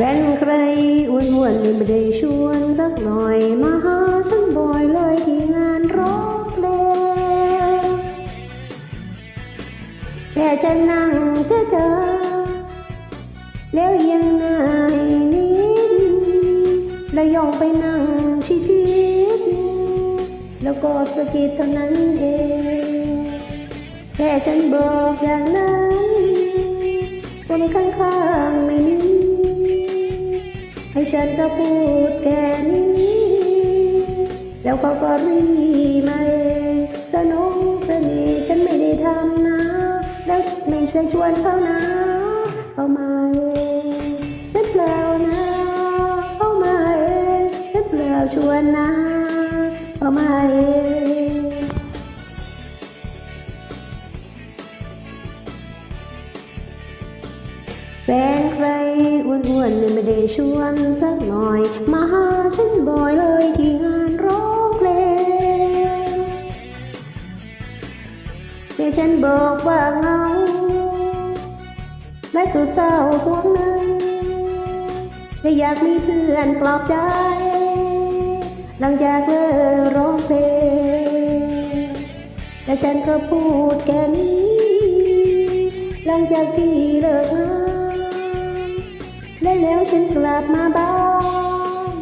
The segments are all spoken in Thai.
ฟนใครอ้วนๆนี่ไม่ได้ชวนสักหน่อย มาหาฉันบ่อยเลยที่งานร้องเพลงแค่จะนั่งเจอเจอแล้วยังนายนิดแล้วย่องไปนั่งชิจิตแล้วก็สะกิดเท่านั้นเองแค่ฉันบอกอย่างนั้นคนข้างๆ ให้ฉันก็พูดแค่นี้ แล้วเขาก็รีมาเองสนุกสนิทฉันไม่ได้ทำนะ แล้วไม่เคยชวนเขานะ เขามาเองฉันเปล่านะเขามาเองฉันเปล่าชวนนะเขามาเองแฟนใคร วนๆเนี่ยไม่ได้ชวนสักหน่อย มาหาฉันบ่อยเลยที่งานร้องเพลงแต่ฉันบอกว่าเหงา และสุดเศร้าสวงในและอยากมีเพื่อนปลอบใจ หลังจากเลิกร้องเพลงและฉันก็พูดแค่นี้ หลังจากที่เลิกงาน และแล้วฉันกลับมาบ้าน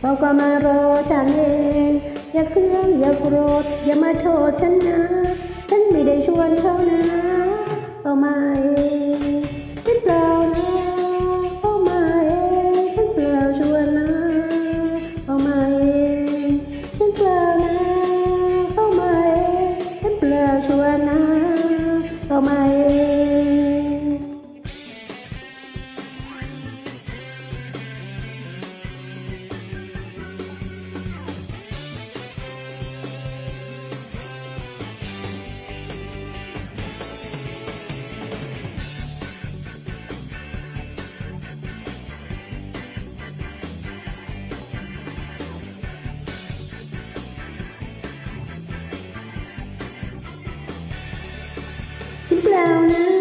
เขาก็มารอฉันเอง อย่าเครื่องอย่าโกรธอย่ามาโทษฉันนะ ฉันไม่ได้ชวนเขานะเขามาเองฉันเปล่านะเขามาเองฉันเปล่าชวนนะเขามาเองฉันเปล่านะเขามาเองฉันเปล่าชวนนะเขามาเอง ฉันเปล่านะ